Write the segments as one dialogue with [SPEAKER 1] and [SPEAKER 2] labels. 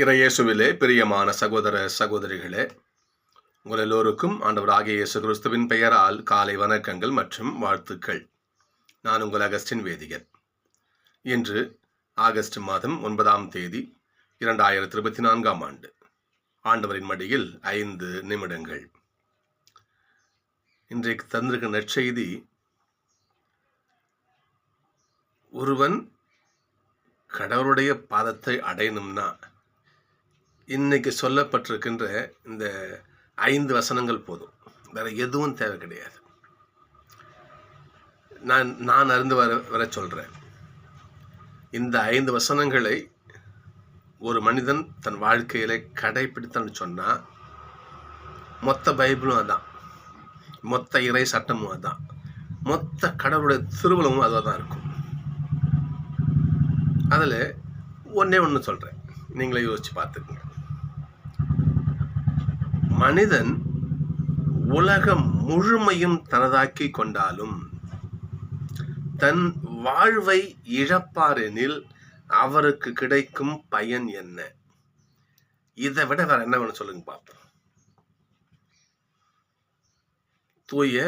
[SPEAKER 1] இறையேசுவிலே பிரியமான சகோதர சகோதரிகளே உங்கள் எல்லோருக்கும் ஆண்டவராகிய இயேசு கிறிஸ்துவின் பெயரால் காலை வணக்கங்கள் மற்றும் வாழ்த்துக்கள். நான் உங்கள் அகஸ்டின் வேதிகர் இன்று ஆகஸ்ட் மாதம் ஒன்பதாம் தேதி இரண்டாயிரத்தி இருபத்தி நான்காம் ஆண்டு. ஆண்டவரின் மடியில் ஐந்து நிமிடங்கள். இன்றைக்கு தந்திருக்க நற்செய்தி ஒருவன் கடவுளுடைய பாதத்தை அடையணும்னா இன்னைக்கு சொல்லப்பட்டிருக்கின்ற இந்த ஐந்து வசனங்கள் போதும். வேற எதுவும் தேவை கிடையாது. நான் நான் அறிந்து வர வர சொல்கிறேன் இந்த ஐந்து வசனங்களை ஒரு மனிதன் தன் வாழ்க்கையில் கடைபிடித்தான்னு சொன்னால் மொத்த பைபிளும் அதான். மொத்த இறை சட்டமும் அதான். மொத்த கடவுளுடைய திருவள்ளமும் அதுவாக தான் இருக்கும். அதில் ஒன்றே ஒன்று சொல்கிறேன் நீங்களே யோசிச்சு பார்த்துக்குங்க. மனிதன் உலகம் முழுமையும் தனதாக்கி கொண்டாலும் தன் வாழ்வை இழப்பாரெனில் அவருக்கு கிடைக்கும் பயன் என்ன? இதை விட வேற என்ன வேணும் சொல்லுங்க பார்ப்போம் தூய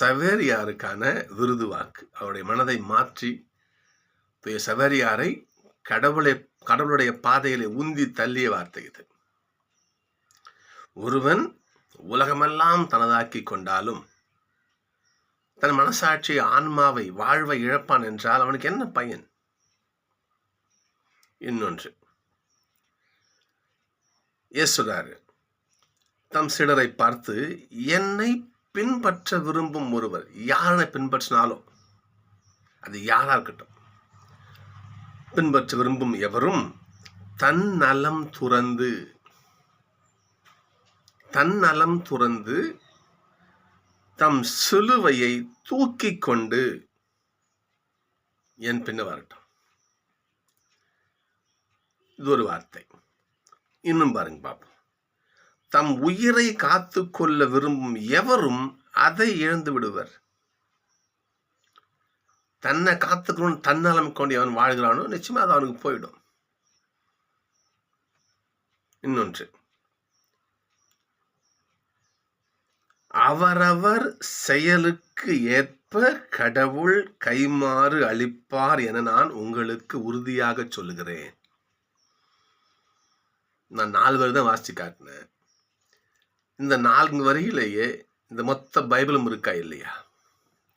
[SPEAKER 1] சவேரியாருக்கான விருது வாக்கு. அவருடைய மனதை மாற்றி தூய சவேரியாரை கடவுளை கடவுளுடைய பாதையிலே உந்தி தள்ளிய வார்த்தை இது. ஒருவன் உலகமெல்லாம் தனதாக்கி கொண்டாலும் தன் மனசாட்சி ஆன்மாவை வாழ்வை இழப்பான் என்றால் அவனுக்கு என்ன பயன்? இன்னொன்று. இயேசுடாரு தம் சிலரை பார்த்து என்னை பின்பற்ற விரும்பும் ஒருவர் யாரை பின்பற்றினாலும் அது யாரா இருக்கட்டும். பின்பற்ற விரும்பும் எவரும் தன் நலம் துறந்து தன்னலம் துறந்து தம் சிலுவையை தூக்கி கொண்டு என் பின்ன வரட்டும். இது ஒரு வார்த்தை. இன்னும் பாருங்க பாப்போம். தம் உயிரை காத்து கொள்ள விரும்பும் எவரும் அதை இழந்து விடுவர். தன்னை காத்துக்கணும்னு தன்னலம் கொண்டு அவன் வாழ்கிறானோ நிச்சயமா அது அவனுக்கு போயிடும். இன்னொன்று. அவரவர் செயலுக்கு ஏற்ப கடவுள் கைமாறு அளிப்பார் என நான் உங்களுக்கு உறுதியாக சொல்லுகிறேன். நான் நாலு வரி தான் வாசித்து காட்டினேன். இந்த நான்கு வரியிலேயே இந்த மொத்த பைபிளும் இருக்கா இல்லையா?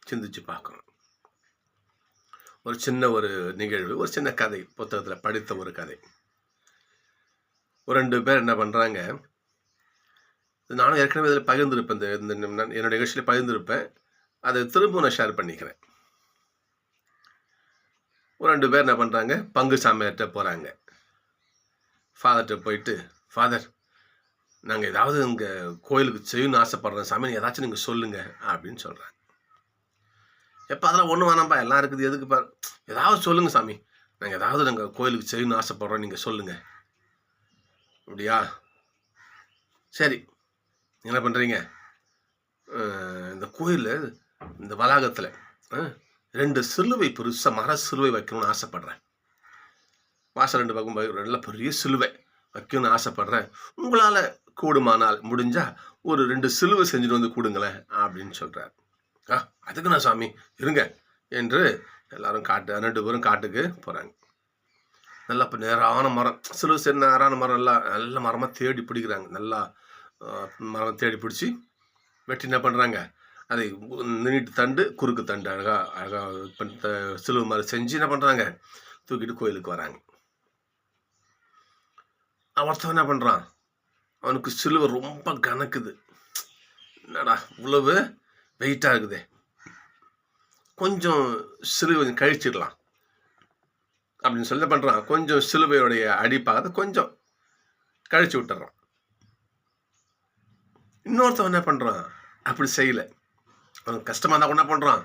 [SPEAKER 1] சிந்திச்சு பார்க்கணும். ஒரு சின்ன ஒரு நிகழ்வு ஒரு சின்ன கதை புத்தகத்தில் படித்த ஒரு கதை. ஒரு ரெண்டு பேர் என்ன பண்ணுறாங்க நானும் ஏற்கனவே இதில் பகிர்ந்திருப்பேன். இந்த இந்த என்னோட நிகழ்ச்சியில் பகிர்ந்திருப்பேன். அதை திரும்ப நான் ஷேர் பண்ணிக்கிறேன். ஒரு ரெண்டு பேர் என்ன பண்ணுறாங்க பங்கு சாமியார்கிட்ட போகிறாங்க ஃபாதர்கிட்ட போயிட்டு ஃபாதர் நாங்கள் ஏதாவது இங்கே கோயிலுக்கு செய்யணும்னு ஆசைப்படுறோம். சாமி ஏதாச்சும் நீங்கள் சொல்லுங்கள் அப்படின்னு சொல்கிறாங்க எப்போ அதெல்லாம் ஒன்றும் வேணாம்ப்பா எல்லாம் இருக்குது எதுக்குப்பா? ஏதாவது சொல்லுங்கள் சாமி. நாங்கள் ஏதாவது நாங்கள் கோயிலுக்கு செய்யணும்னு ஆசைப்படுறோம் நீங்கள் சொல்லுங்கள் அப்படியா? சரி. என்ன பண்ணுறீங்க இந்த கோயிலில் இந்த வளாகத்தில் ரெண்டு சிலுவை பெருசாக மர சிலுவை வைக்கணும்னு ஆசைப்பட்றேன். வாசல் ரெண்டு பக்கம் நல்ல பெரிய சிலுவை வைக்கணும்னு ஆசைப்பட்றேன். உங்களால் கூடுமானால் முடிஞ்சால் ஒரு ரெண்டு சிலுவை செஞ்சுட்டு வந்து கூடுங்களேன் அப்படின்னு சொல்கிறார் ஆ அதுக்கு நான் சாமி இருங்க என்று எல்லாரும் காட்டு ரெண்டு பேரும் காட்டுக்கு போகிறாங்க நல்லா இப்போ நேரான மரம் சிலுவை சேர்ந்த நேரான மரம் எல்லாம் நல்ல மரமாக தேடி பிடிக்கிறாங்க. நல்லா மரம் தேடி பிடிச்சி வெட்டி என்ன பண்ணுறாங்க அதை நீட்டு தண்டு குறுக்கு தண்டு அழகாக அழகாக சிலுவை மாதிரி செஞ்சு என்ன பண்ணுறாங்க தூக்கிட்டு கோயிலுக்கு வராங்க. ஒருத்தவன் என்ன பண்ணுறான் அவனுக்கு சிலுவை ரொம்ப கணக்குது என்னடா இவ்வளவு வெயிட்டாக இருக்குதே. கொஞ்சம் சிலுவை கொஞ்சம் கழிச்சிடலாம். அப்படின்னு சொல்லி பண்ணுறான் கொஞ்சம் சிலுவையுடைய அடிப்பாகத்தை கொஞ்சம் கழிச்சு விட்டுறான். இன்னொருத்தவன் என்ன பண்ணுறான் அப்படி செய்யலை. அவனுக்கு கஷ்டமாக இருந்தால் என்ன பண்ணுறான்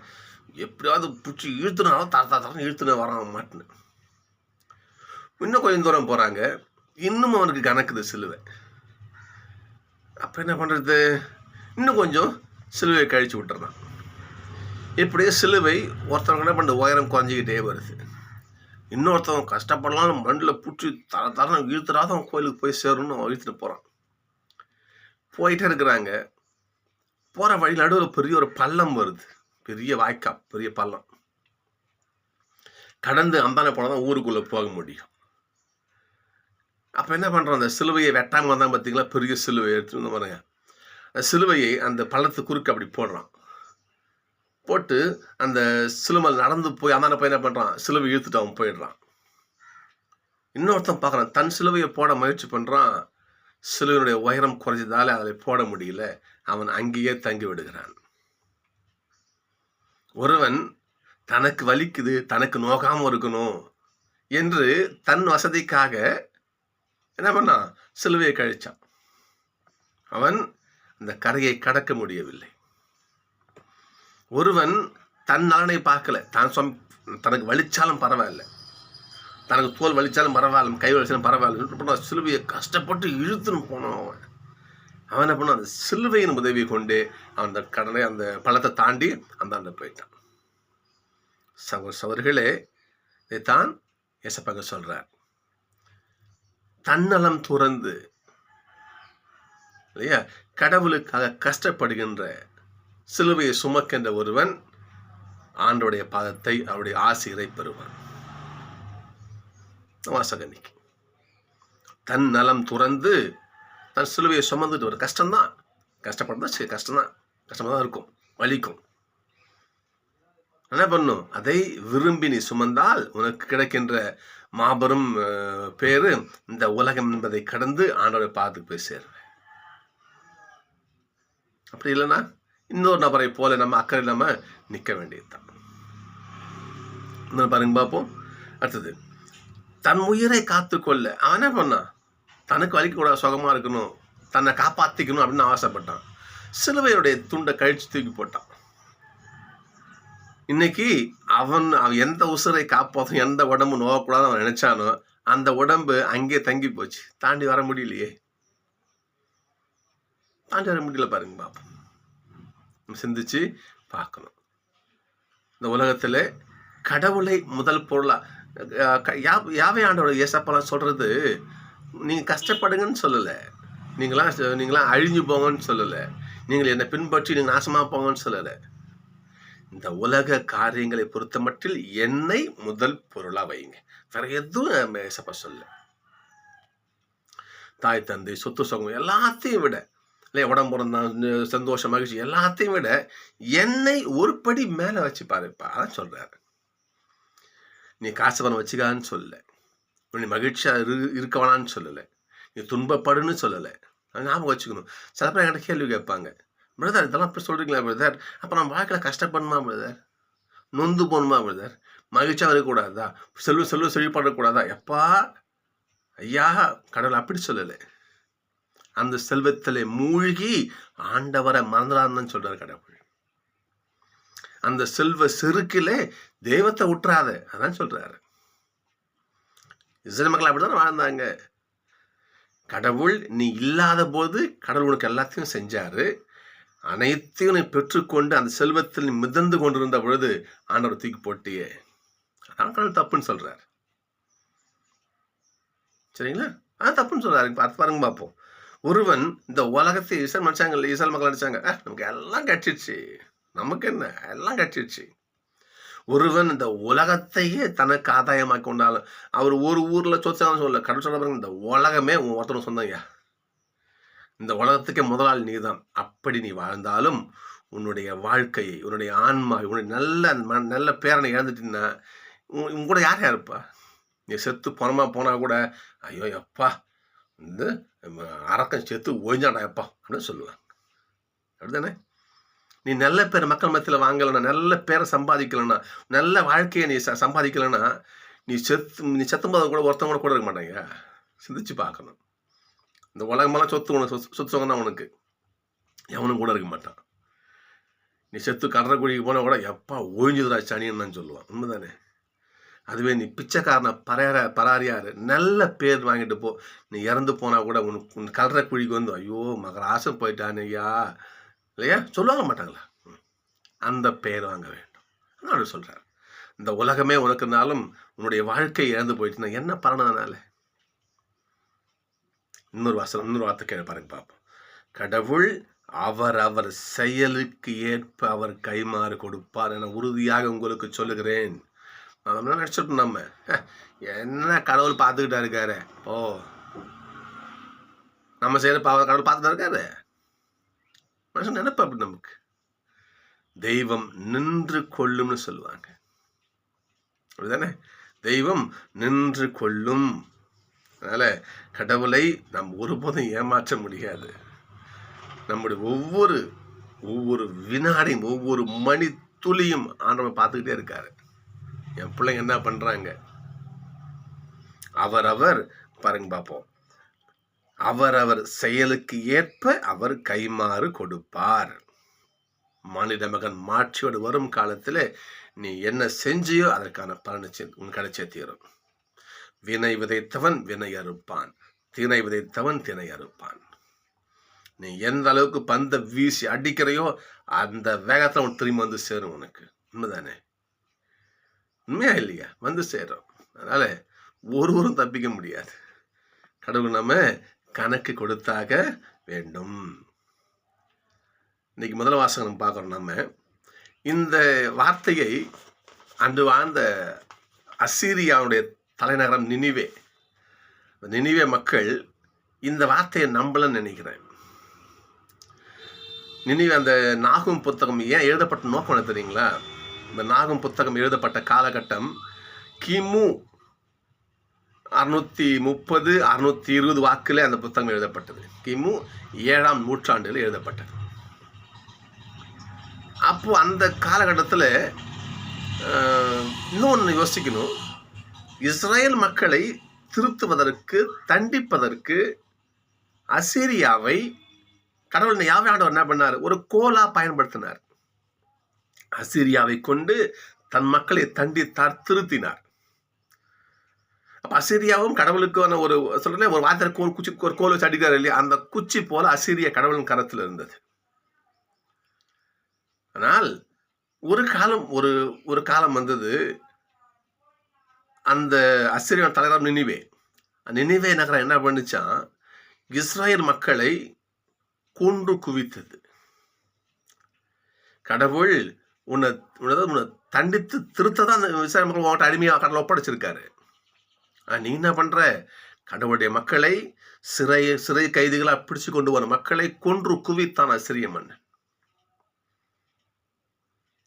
[SPEAKER 1] எப்படியாவது பிடிச்சி இழுத்துனாலும் தர தரன்னு இழுத்துன வரான் மாட்டுன்னு. இன்னும் கொஞ்சம் தூரம் போகிறாங்க இன்னும் அவனுக்கு கணக்குது சிலுவை. அப்போ என்ன பண்ணுறது இன்னும் கொஞ்சம் சிலுவை கழிச்சு விட்டுறான். இப்படியே சிலுவை ஒருத்தவங்க என்ன பண்ணுறது உயரம் குறைஞ்சிக்கிட்டே வருது. இன்னொருத்தவன் கஷ்டப்படலாம் மண்ணில் பிடிச்சி தர தரம் இழுத்துறாத அவன் கோயிலுக்கு போய் சேரணும்னு அவன் இழுத்துட்டு போகிறான் போயிட்டே இருக்கிறாங்க. போகிற வழி நடுவில் பெரிய ஒரு பள்ளம் வருது. பெரிய வாய்க்கா பெரிய பள்ளம். கடந்து அந்தானே போனால் தான் ஊருக்குள்ளே போக முடியும். அப்போ என்ன பண்ணுறோம் அந்த சிலுவையை வெட்டாமல் தான் பார்த்தீங்களா பெரிய சிலுவையை எடுத்துகிட்டு வந்து பாருங்க. அந்த சிலுவையை அந்த பள்ளத்து குறுக்கு அப்படி போடுறான். போட்டு அந்த சிலுமல் நடந்து போய் அந்தான போய் என்ன பண்ணுறான் சிலுவை இழுத்துட்டு அவன் போயிடுறான். இன்னொருத்தன் பார்க்குறான் தன் சிலுவையை போட முயற்சி பண்ணுறான் சிலுவனுடைய உயரம் குறைஞ்சதால அதை போட முடியல. அவன் அங்கேயே தங்கி விடுகிறான். ஒருவன் தனக்கு வலிக்குது தனக்கு நோகாம இருக்கணும் என்று தன் வசதிக்காக என்ன பண்ணான்? சிலுவையை கழிச்சான். அவன் அந்த கரையை கடக்க முடியவில்லை. ஒருவன் தன் நலனை பார்க்கல. தான் சொம் தனக்கு வலிச்சாலும் பரவாயில்ல. தனக்கு தோல் வலிச்சாலும் பரவாயில்ல கை வலிச்சாலும் பரவாயில்ல சிலுவையை கஷ்டப்பட்டு இழுத்துன்னு போனோம் அவன். அவன் என்ன பண்ணான்? அந்த சிலுவையின் உதவி கொண்டு அவன் அந்த கடனை அந்த பழத்தை தாண்டி அந்த அந்த போயிட்டான். சகோ சவர்களே இதைத்தான் எசப்பாங்க சொல்கிறார் தன்னலம் துறந்து இல்லையா? கடவுளுக்காக கஷ்டப்படுகின்ற சிலுவையை சுமக்கின்ற ஒருவன் ஆண்டோடைய பாதத்தை அவருடைய ஆசிரியரை பெறுவான். வாசகனிக்கு. தன் நலம் துறந்து தன் சிலுவையை சுமந்துட்டு வர கஷ்டம்தான். கஷ்டப்படுறதா சரி கஷ்டம்தான். கஷ்டமாக தான் இருக்கும். வலிக்கும். என்ன பண்ணும்? அதை விரும்பி நீ சுமந்தால் உனக்கு கிடைக்கின்ற மாபெரும் அஹ், பேரு இந்த உலகம் என்பதை கடந்து ஆண்டவரை பார்த்து போய் சேருவேன். அப்படி இல்லைன்னா இன்னொரு நபரை போல நம்ம அக்கறை இல்லாமல் நிற்க வேண்டியதுதான். இன்னொரு பாருங்க பார்ப்போம். அடுத்தது. தன் உயிரை காத்துக்கொள்ள அவன் என்ன பண்ணான் தனக்கு வலிக்கக்கூடாது சுகமாக இருக்கணும் தன்னை காப்பாற்றிக்கணும் அப்படின்னு ஆசைப்பட்டான். சிலுவையுடைய துண்டை கழிச்சு தூக்கி போட்டான். இன்னைக்கு அவன் அவன் எந்த உசுரை காப்பாற்றும் எந்த உடம்பு நோகக்கூடாது அவன் நினைச்சானோ அந்த உடம்பு அங்கே தங்கி போச்சு. தாண்டி வர முடியலையே. தாண்டி வர முடியல பாருங்க பாப்போம். நம்ம சிந்திச்சு பார்க்கணும். இந்த உலகத்துல கடவுளை முதல் பொருளா யா- யாவை ஆண்டோட ஏசப்பெல்லாம் சொல்கிறது நீங்கள் கஷ்டப்படுங்கன்னு சொல்லலை. நீங்களாம் நீங்களாம் அழிஞ்சு போங்கன்னு சொல்லலை. நீங்கள் என்னை பின்பற்றி நீங்கள் நாசமாக போங்கன்னு சொல்லலை. இந்த உலக காரியங்களை பொறுத்த மட்டில் என்னை முதல் பொருளாக வைங்க. வேற எதுவும் மேசப்ப சொல்ல தாய் தந்தை சொத்து சுகம் எல்லாத்தையும் விட இல்லை உடம்பு சந்தோஷம் மகிழ்ச்சி எல்லாத்தையும் விட என்னை ஒரு படி மேலே வச்சு பாருப்பா. அதான் சொல்கிறாரு நீ காசு பணம் வச்சுக்கான்னு சொல்லலை. நீ மகிழ்ச்சியாக இரு இருக்க வேணான்னு சொல்லலை. நீ துன்பப்படுன்னு சொல்லலை. ஞாபகம் வச்சுக்கணும். சில பேர் என்கிட்ட கேள்வி கேட்பாங்க. பிரதர் இதெல்லாம் அப்படி சொல்கிறீங்களா பிரதர் அப்போ நம்ம வாழ்க்கையில் கஷ்டப்படணுமா பிரதர் நொந்து போகணுமா பிரதர் மகிழ்ச்சியாக இருக்கக்கூடாதா? செல்வ செல்வ செழிப்படக்கூடாதா? எப்பா? ஐயா கடவுள் அப்படி சொல்லலை. அந்த செல்வத்தில் மூழ்கி ஆண்டவரை மறந்துடாதுன்னு சொல்கிறார் கடவுள். அந்த செல்வ செருக்கிலே தெய்வத்தை விட்டுறாத அதான் சொல்றாரு. இஸ்ரேல் மக்கள் அப்படிதான் வாழ்ந்தாங்க? கடவுள் நீ இல்லாத போது கடவுள் உனக்கு எல்லாத்தையும் செஞ்சாரு. அனைத்தையும் நீ பெற்றுக்கொண்டு அந்த செல்வத்தில் நீ மிதந்து கொண்டிருந்த பொழுது ஆண்டவர் தூக்கி போட்டியே. அதான் கடவுள் தப்புன்னு சொல்றாரு. சரிங்களா? அதான் தப்புன்னு சொல்றாரு. பார்த்து அது பாருங்க பார்ப்போம். ஒருவன் இந்த உலகத்தை இசல் மனுஷாங்க இசல் மக்கள் நினைச்சாங்க நமக்கு எல்லாம் கட்டிடுச்சு நமக்கு என்ன? எல்லாம் கட்டிடுச்சு ஒருவன் இந்த உலகத்தையே தனக்கு ஆதாயமாக்கி கொண்டாலும் அவர் ஒரு ஊரில் சொத்து சொல்ல கடவுள் சொல்ல பாருங்க இந்த உலகமே உன் ஒருத்தர் சொந்தங்க இந்த உலகத்துக்கே முதலாளி நீதான். அப்படி நீ வாழ்ந்தாலும் உன்னுடைய வாழ்க்கையை உன்னுடைய ஆன்மா உன்னுடைய நல்ல ம- நல்ல பேரனை இழந்துட்டீங்கன்னா உன் உன் கூட யார் யார் இருப்பா? நீ செத்து போனமா போனால் கூட ஐயோ எப்பா இந்த ம, அரக்கன் செத்து ஓய்ஞ்சாடா எப்பா அப்படின்னு சொல்லுவாங்க. அப்படிதானே நீ நல்ல பேர் மக்கள் மத்தியில் வாங்கலைன்னா நல்ல பேரை சம்பாதிக்கலைன்னா நல்ல வாழ்க்கையை நீ ச- சம்பாதிக்கலைன்னா நீ செத்து நீ செத்தும்போது கூட ஒருத்தவங்க கூட கூட இருக்க மாட்டாங்க. சிந்திச்சு பார்க்கணும். இந்த உலகமெல்லாம் சொத்து உனக்கு சொத்து சொத்து தான் உனக்கு. எவனும் கூட இருக்க மாட்டான். நீ செத்து கடற குழிக்கு போனால் கூட எப்பா ஓய்ஞ்சுதுடா சனின்னு சொல்லுவான். உண்மைதானே? அதுவே நீ பிச்சைக்காரனை பரையார பராரியாரு நல்ல பேர் வாங்கிட்டு போ. நீ இறந்து போனால் கூட உனக்கு கடற குழிக்கு வந்து ஐயோ மகராசம் போயிட்டான் ஐயா இல்லையா? சொல்லுவாங்க மாட்டாங்களா? அந்த பேர் வாங்க வேண்டும். அவர் சொல்றாரு. இந்த உலகமே உனக்குனாலும் உன்னுடைய வாழ்க்கை இழந்து போயிடுச்சுன்னா என்ன பலன் அதனால? இன்னொரு வசனம் இன்னொரு வார்த்தை கேள்வி பாருங்க பார்ப்போம் கடவுள் அவர் அவர் செயலுக்கு ஏற்ப அவர் கைமாறு கொடுப்பார் என உறுதியாக உங்களுக்கு சொல்லுகிறேன். நம்ம நினச்சிட்டோம் நம்ம? என்ன கடவுள் பார்த்துக்கிட்டா இருக்காரு? ஓ நம்ம செய்கிற பாவ கடவுள் பார்த்துட்டா இருக்காரு? மனுஷன் நினைப்பாப்பு நமக்கு. தெய்வம் நின்று கொள்ளும்னு சொல்லுவாங்க. அப்படிதானே? தெய்வம் நின்று கொள்ளும். அதனால கடவுளை நாம் ஒருபோதும் ஏமாற்ற முடியாது. நம்முடைய ஒவ்வொரு ஒவ்வொரு வினாடியும் ஒவ்வொரு மணி துளியும் ஆண்டவன் பார்த்துக்கிட்டே இருக்காரு. என் பிள்ளைங்க என்ன பண்ணுறாங்க அவரவர் பாருங்க பார்ப்போம். அவரவர் செயலுக்கு ஏற்ப அவர் கைமாறு கொடுப்பார். மானிட மகன் மாட்சியோடு வரும் காலத்தில் நீ என்ன செஞ்சியோ அதற்கான பலனை உன் கிடைச்சே தீரும். வினை விதைத்தவன் வினை அறுப்பான். திணை விதைத்தவன் திணை அறுப்பான். நீ எந்த அளவுக்கு பந்தை வீசி அடிக்கிறையோ அந்த வேகத்தில் உன் திரும்பி வந்து சேரும் உனக்கு. உண்மைதானே? உண்மையா இல்லையா? வந்து சேரும். அதனால ஒருவரும் தப்பிக்க முடியாது. கடவுள் நம்ம கணக்கு கொடுத்தாக வேண்டும். இன்னைக்கு முதல் வாசகம் நம்ம பார்க்குறோம் நம்ம. இந்த வார்த்தையை அன்று வாழ்ந்த அசீரியாவுடைய தலைநகரம் நினிவே. நினைவே நினிவே மக்கள் இந்த வார்த்தையை நம்பலன்னு நினைக்கிறேன். நினிவே அந்த நாகும் புத்தகம் ஏன் எழுதப்பட்ட நோக்கம் என்ன தெரியுங்களா? இந்த நாகும் புத்தகம் எழுதப்பட்ட காலகட்டம் கிமு அறுநூற்றி முப்பது அறுநூற்றி இருபது வாக்கில் அந்த புத்தகம் எழுதப்பட்டது. கிமு ஏழாம் நூற்றாண்டில் எழுதப்பட்டது. அப்போது அந்த காலகட்டத்தில் இன்னொன்று யோசிக்கணும். இஸ்ரேல் மக்களை திருத்துவதற்கு தண்டிப்பதற்கு அசீரியாவை கடவுள் யாவை ஆண்டவர் என்ன பண்ணார்? ஒரு கோலா பயன்படுத்தினார். அசீரியாவை கொண்டு தன் மக்களை தண்டித்தார் திருத்தினார். அப்போ அசிரியாவும் கடவுளுக்கான ஒரு சொல்றேன் ஒரு வார்த்தை கோல் குச்சி ஒரு கோல் வச்சு அடிக்கிறார் இல்லையா? அந்த குச்சி போல அசிரிய கடவுளின் கரத்தில் இருந்தது. ஆனால் ஒரு காலம் ஒரு ஒரு காலம் வந்தது அந்த அசிரியன் தலைவர் நினிவே. நினிவே நகரம் என்ன பண்ணுச்சான் இஸ்ரேல் மக்களை கொன்று குவித்தது. கடவுள் உன்னை உன்னதான் உன்னை தண்டித்து திருத்த தான் அந்த இஸ்ரேல் மக்கள் உங்கள்கிட்ட அடிமையாக கடவுள் ஒப்படைச்சிருக்காரு. நீ என்ன பண்ற? கடவுளுடைய மக்களை சிறை சிறை கைதிகளாக பிடிச்சு கொண்டு வர மக்களை கொன்று குவித்தான் அசிரிய மன்னன்.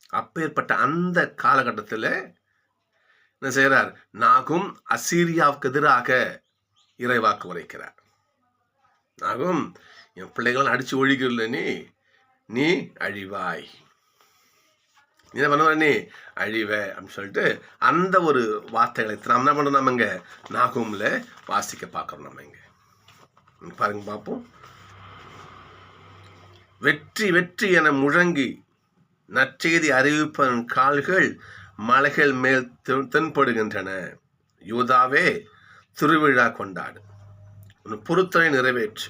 [SPEAKER 1] அப்பேற்பட்ட அந்த காலகட்டத்தில் என்ன செய்கிறார் நாகும் அசீரியாவுக்கு எதிராக இறைவாக்கு உரைக்கிறார். நாகும் என் பிள்ளைகளும் அடிச்சு ஒழிக்கிறல நீ நீ அழிவாய். இதை என்ன நீ அழிவ அப்படின்னு சொல்லிட்டு அந்த ஒரு வார்த்தைகளை நாம் என்ன பண்ணுறோம் நம்ம இங்கே? நாகூமில் வாசிக்க பார்க்குறோம் நம்ம இங்கே. பாருங்க பார்ப்போம். வெற்றி வெற்றி என முழங்கி நற்செய்தி அறிவிப்பதன் கால்கள் மலைகள் மேல் தென்படுகின்றன. யூதாவே திருவிழா கொண்டாடு. உன் பொருத்தனை நிறைவேற்று.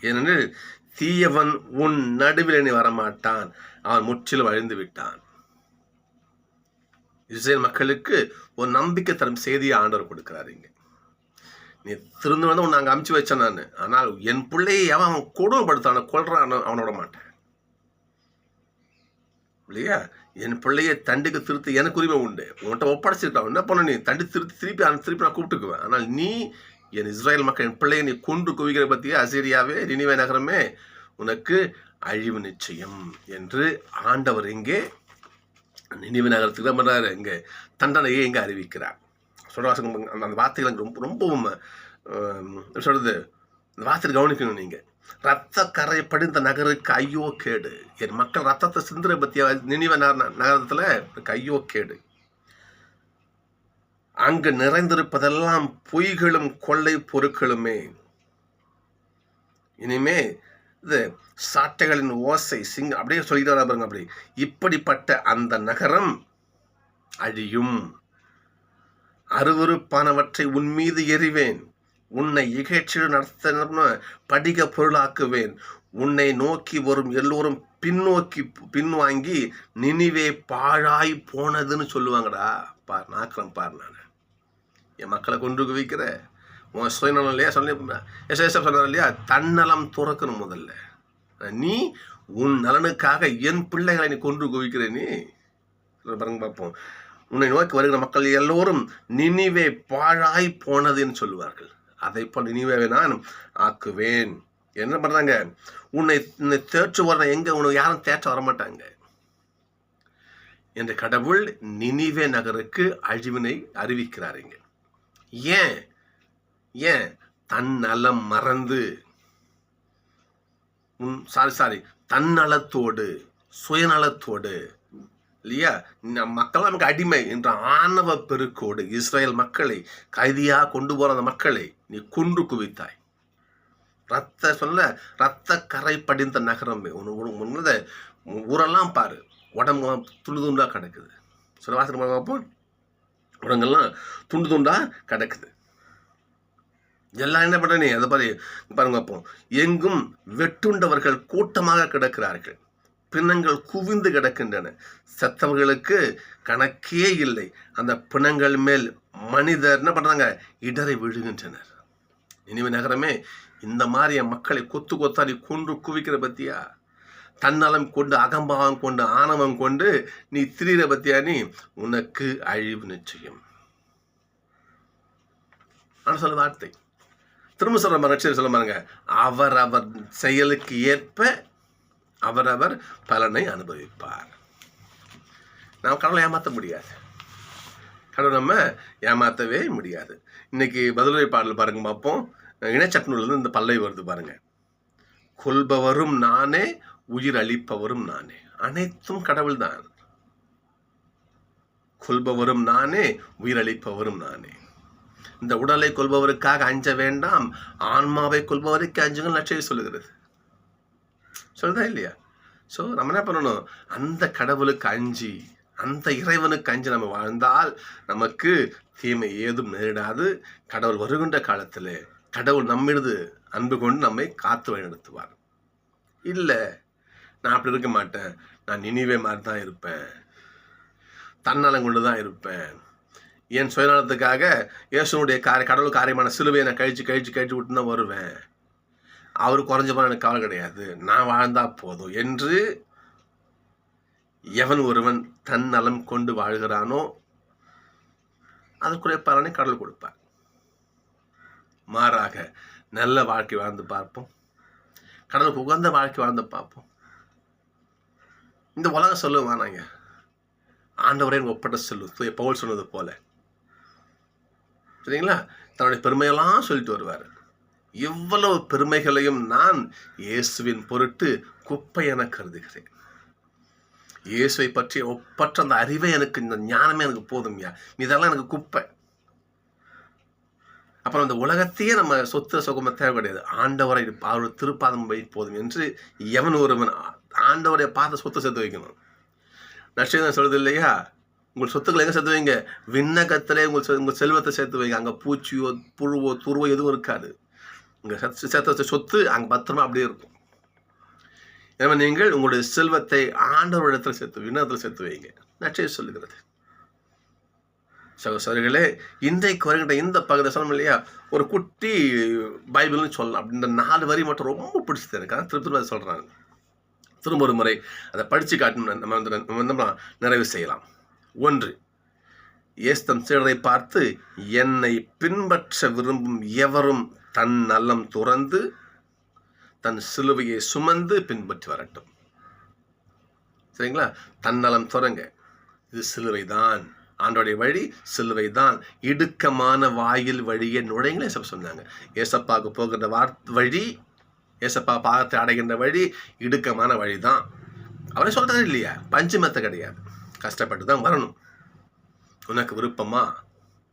[SPEAKER 1] ஏனெனில் தீயவன் உன் நடுவில் நீ வரமாட்டான். அவன் முற்றிலும் அழிந்து விட்டான். இஸ்ரேல் மக்களுக்கு ஒரு நம்பிக்கை தரும் செய்தியை ஆண்டவர் கொடுக்குறாரு இங்கே. நீ திருந்து வந்து உன்னை அங்கே அமுச்சு வச்சேன் நான். ஆனால் என் பிள்ளையை எவன் அவன் கொடுமைப்படுத்தான கொள்றான் அவனோட மாட்டேன். இல்லையா? என் பிள்ளையை தண்டுக்கு திருத்தி எனக்கு உரிமை உண்டு. உன்கிட்ட ஒப்படைச்சிருக்கான் என்ன பண்ண நீ? தண்டு திருத்தி திருப்பி அந்த திருப்பி நான் கூப்பிட்டுக்குவேன். ஆனால் நீ என் இஸ்ரேல் மக்கள் என் பிள்ளையை நீ கொன்று குவிக்கிற பற்றியே அசீரியாவே நினிவே நகரமே உனக்கு அழிவு நிச்சயம் என்று ஆண்டவர் இங்கே நினைவு நகரத்துக்கு தான் பண்ணுறாரு இங்கே தண்டனையை இங்கே அறிவிக்கிறார். சொல்வாசகம் அந்த அந்த வார்த்தைகள் எனக்கு ரொம்ப ரொம்பவும் சொல்கிறது சொல்றது? இந்த வார்த்தையை கவனிக்கணும் நீங்கள் ரத்த கரை படிந்த நகருக்கு ஐயோ கேடு. என் மக்கள் ரத்தத்தை சிந்துரை பற்றிய நினைவு நகர நகரத்தில் எனக்கு ஐயோ கேடு. அங்கு நிறைந்திருப்பதெல்லாம் பொய்களும் கொள்ளை பொருட்களுமே. இனிமே இது சாட்டைகளின் ஓசை சிங் அப்படியே சொல்லிக்கிறாரா பாருங்க அப்படி. இப்படிப்பட்ட அந்த நகரம் அழியும். அருவருப்பானவற்றை உன் மீது எறிவேன். உன்னை இகழ்ச்சியோடு நடத்த படிக பொருளாக்குவேன். உன்னை நோக்கி வரும் எல்லோரும் பின்னோக்கி பின்வாங்கி நினிவே பாழாய் போனதுன்னு சொல்லுவாங்கடா. பார் நாக்கிறேன் பார் நான். என் மக்களை கொண்டு குவிக்கிற உன் சுயநலம் இல்லையா சொல்லி எஸ்எஸ்எஃப் சொன்னார் இல்லையா? தன்னலம் துறக்கணும் முதல்ல. நீ உன் நலனுக்காக என் பிள்ளைகளை நீ கொன்று குவிக்கிற நீ. பாருங்க பார்ப்போம். உன்னை நோக்கி வருகிற மக்கள் எல்லோரும் நினிவே பாழாய் போனதுன்னு சொல்லுவார்கள். அதை போல் நினிவேவை நான் ஆக்குவேன். என்ன பண்றாங்க? உன்னை உன்னை தேற்று வர எங்க உனக்கு யாரும் தேற்ற வரமாட்டாங்க. என்ற கடவுள் நினிவே நகருக்கு அழிவினை அறிவிக்கிறாருங்க ஏன்? ஏன் தன் நலம் மறந்து? உன் சாரி சாரி தன்னலத்தோடு சுயநலத்தோடு இல்லையா? மக்கள் நமக்கு அடிமை என்ற ஆணவ பெருக்கோடு இஸ்ரேல் மக்களை கைதியாக கொண்டு போற அந்த மக்களை நீ குன்று குவித்தாய். ரத்த சொல்ல ரத்த கரை படிந்த நகரம் முன்னத ஊரெல்லாம் பாரு. உடம்பு துண்டு துண்டா கிடக்குது. சில வாசனை பார்ப்போம் உடங்கெல்லாம் துண்டு துண்டா கிடக்குது. எல்லாம் என்ன பண்ண நீ? அதை பாரு பாருங்க அப்போ. எங்கும் வெட்டுண்டவர்கள் கூட்டமாக கிடக்கிறார்கள். பிணங்கள் குவிந்து கிடக்கின்றன. செத்தவர்களுக்கு கணக்கே இல்லை. அந்த பிணங்கள் மேல் மனிதர் என்ன பண்ணுறாங்க இடரை விழுகின்றனர். இனிமே நகரமே இந்த மாதிரி மக்களை கொத்து கொத்தாடி கொன்று குவிக்கிற பத்தியா? தன்னலம் கொண்டு அகம்பாவம் கொண்டு ஆணவம் கொண்டு நீ திரிகிற பத்தியா நீ? உனக்கு அழிவு நிச்சயம். ஆனால் சொல்ல வார்த்தை. திரும்ப சொல்ற மாதிரி சொல்ல பாருங்க. அவர் அவர் செயலுக்கு ஏற்ப அவரவர் பலனை அனுபவிப்பார். நாம் கடவுளை ஏமாற்ற முடியாது. கடவுள் நம்ம ஏமாற்றவே முடியாது. இன்னைக்கு பதிலுரை பாடல் பாருங்க பார்ப்போம். இணைச்சட்னூர்லேருந்து இந்த பல்லை வருது பாருங்க. கொல்பவரும் நானே உயிர் அளிப்பவரும் நானே. அனைத்தும் கடவுள் தான் கொல்பவரும் நானே உயிர் அளிப்பவரும் நானே. இந்த உடலை கொள்பவருக்காக அஞ்ச வேண்டாம் ஆன்மாவை கொள்பவருக்கு அஞ்சுங்கள் லட்சியம் சொல்லுகிறது. சொல்லுதா இல்லையா? ஸோ நம்ம என்ன பண்ணணும்? அந்த கடவுளுக்கு அஞ்சி அந்த இறைவனுக்கு அஞ்சு நம்ம வாழ்ந்தால் நமக்கு தீமை ஏதும் நேரிடாது. கடவுள் வருகின்ற காலத்தில் கடவுள் நம்மிடது அன்பு கொண்டு நம்மை காத்து வழிநடத்துவார். இல்லை நான் அப்படி இருக்க மாட்டேன். நான் நினைவே மாதிரி தான் இருப்பேன். தன்னலம் கொண்டு தான் இருப்பேன். என் சுயநலத்துக்காக இயேசுனுடைய கார கடவுள் காரியமான சிலுவையை நான் கழிச்சு கழிச்சு கழிச்சு விட்டு தான் வருவேன். அவர் குறைஞ்ச போனால் எனக்கு கவலை கிடையாது. நான் வாழ்ந்தா போதும். என்று எவன் ஒருவன் தன் நலம் கொண்டு வாழ்கிறானோ அதற்குரிய பலனை கடவுள் கொடுப்பார். மாறாக நல்ல வாழ்க்கை வாழ்ந்து பார்ப்போம். கடவுளுக்கு உகந்த வாழ்க்கை வாழ்ந்து பார்ப்போம். இந்த உலகம் சொல்லுவானாங்க ஆண்டவரையும் ஆண்டவரே ஒப்பட்ட செல்லும் பவுல் சொன்னது போல. சரிங்களா? தன்னுடைய பெருமையெல்லாம் சொல்லிட்டு வருவார். இவ்வளவு பெருமைகளையும் நான் இயேசுவின் பொருட்டு குப்பை என கருதுகிறேன். இயேசுவை பற்றிய ஒப்பற்ற அந்த அறிவை எனக்கு இந்த ஞானமே எனக்கு போதும் யா இதெல்லாம் எனக்கு குப்பை. அப்புறம் இந்த உலகத்தையே நம்ம சொத்து சுகம தேவை கிடையாது ஆண்டவரை அவர் திருப்பாதம் வை போதும் என்று எவன் ஒருவன் ஆண்டவரை பார்த்து சொத்தை சேர்த்து வைக்கணும். நட்சத்திரம் சொல்றது இல்லையா? உங்கள் சொத்துக்களை எங்கே சேர்த்து வைங்க? விண்ணகத்திலே உங்கள் உங்கள் செல்வத்தை சேர்த்து வைங்க. அங்கே பூச்சியோ புழுவோ துருவோ எதுவும் இருக்காது. உங்கள் சத்து சேர்த்த சொத்து அங்கே பத்திரமா அப்படியே இருக்கும். எனவே நீங்கள் உங்களுடைய செல்வத்தை ஆண்டவரிடத்தில் சேர்த்து விண்ணகத்தில் சேர்த்து வைங்க. நச்சை சொல்லுகிறது. சகோதரர்களே இன்றைக்கு வருகின்ற இந்த பகுதி சொல்லணும் இல்லையா? ஒரு குட்டி பைபிள்னு சொல்லலாம். அப்படின்ற நாலு வரி மட்டும் ரொம்ப பிடிச்சது எனக்கு. அதான் திருப்பி திரும்ப சொல்கிறாங்க திரும்ப ஒரு முறை அதை படித்து காட்டணும் நம்ம வந்து நம்ம வந்து நிறைவு செய்யலாம். ஒன்று. ஏஸ்தம் சீடரை பார்த்து என்னை பின்பற்ற விரும்பும் எவரும் தன் நலம் துறந்து தன் சிலுவையை சுமந்து பின்பற்றி வரட்டும். சரிங்களா? தன்னலம் துறங்க. இது சிலுவை தான் ஆண்டோடைய வழி சிலுவை தான் இடுக்கமான வாயில் வழியை நுழைங்களே ஏசப்பா சொன்னாங்க. ஏசப்பாவுக்கு போகின்ற வார் வழி ஏசப்பா பாகத்தை அடைகின்ற வழி இடுக்கமான வழி தான் அவரே சொல்றது இல்லையா? பஞ்சமத்தை கிடையாது. கஷ்டப்பட்டு தான் வரணும். உனக்கு விருப்பமா?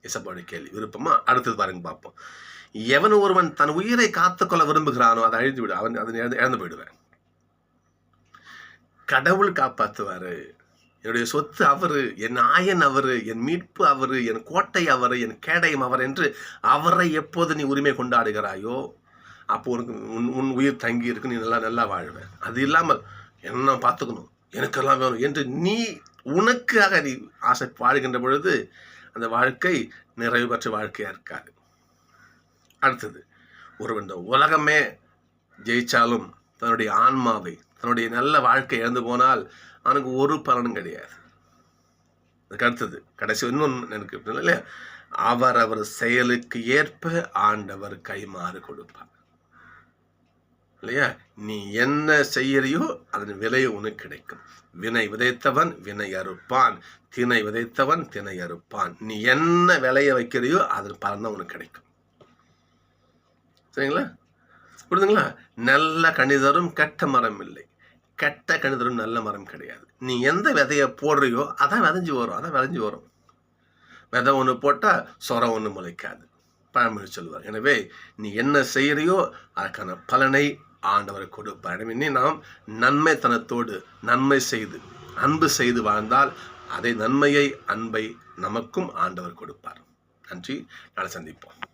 [SPEAKER 1] இசப்பாடு கேள்வி. விருப்பமா? அடுத்தது பாருங்க பார்ப்போம். எவன் ஒருவன் தன் உயிரை காத்துக்கொள்ள விரும்புகிறானோ அதை அழிந்து விடு. அவன் அதை இழந்து இழந்து போயிடுவேன். கடவுள் காப்பாற்றுவார் என்னுடைய சொத்து அவரு என் ஆயன் அவரு என் மீட்பு அவரு என் கோட்டை அவரு என் கேடயம் அவர் என்று அவரை எப்போது நீ உரிமை கொண்டாடுகிறாயோ அப்போ உனக்கு உன் உன் உயிர் தங்கி இருக்கு நீ நல்லா நல்லா வாழ்வேன். அது இல்லாமல் என்ன பார்த்துக்கணும். எனக்கெல்லாம் வேணும் என்று நீ உனக்காக நீ ஆசை வாழ்கின்ற பொழுது அந்த வாழ்க்கை நிறைவு பெற்ற வாழ்க்கையாக இருக்காது. அடுத்தது ஒருவன் இந்த உலகமே ஜெயிச்சாலும் தன்னுடைய ஆன்மாவை தன்னுடைய நல்ல வாழ்க்கை இழந்து போனால் அவனுக்கு ஒரு பலனும் கிடையாது. அதுக்கு அடுத்தது கடைசி இன்னொன்று எனக்கு இல்லையா? அவர் அவர் செயலுக்கு ஏற்ப ஆண்டவர் கைமாறு கொடுப்பார். இல்லையா? நீ என்ன செய்கிறியோ அதன் விலை உனக்கு கிடைக்கும். வினை விதைத்தவன் வினை அறுப்பான். திணை விதைத்தவன் திணை அறுப்பான். நீ என்ன விளைய வைக்கிறியோ அதன் பலன் தான் உனக்கு கிடைக்கும். சரிங்களா? புரிதுங்களா நல்ல கணிதரும் கெட்ட மரம் இல்லை. கெட்ட கணிதரும் நல்ல மரம் கிடையாது. நீ எந்த விதையை போடுறியோ அதான் விதைஞ்சு வரும் அதான் விளைஞ்சு வரும். விதை ஒன்று போட்டால் சொரம் ஒன்று முளைக்காது. பழமொழி சொல்வார். எனவே நீ என்ன செய்கிறியோ அதற்கான பலனை ஆண்டவர் கொடுப்பார் எனவே நாம் நன்மைத்தனத்தோடு நன்மை செய்து அன்பு செய்து வாழ்ந்தால் அதை நன்மையை அன்பை நமக்கும் ஆண்டவர் கொடுப்பார். நன்றி. நாளை சந்திப்போம்.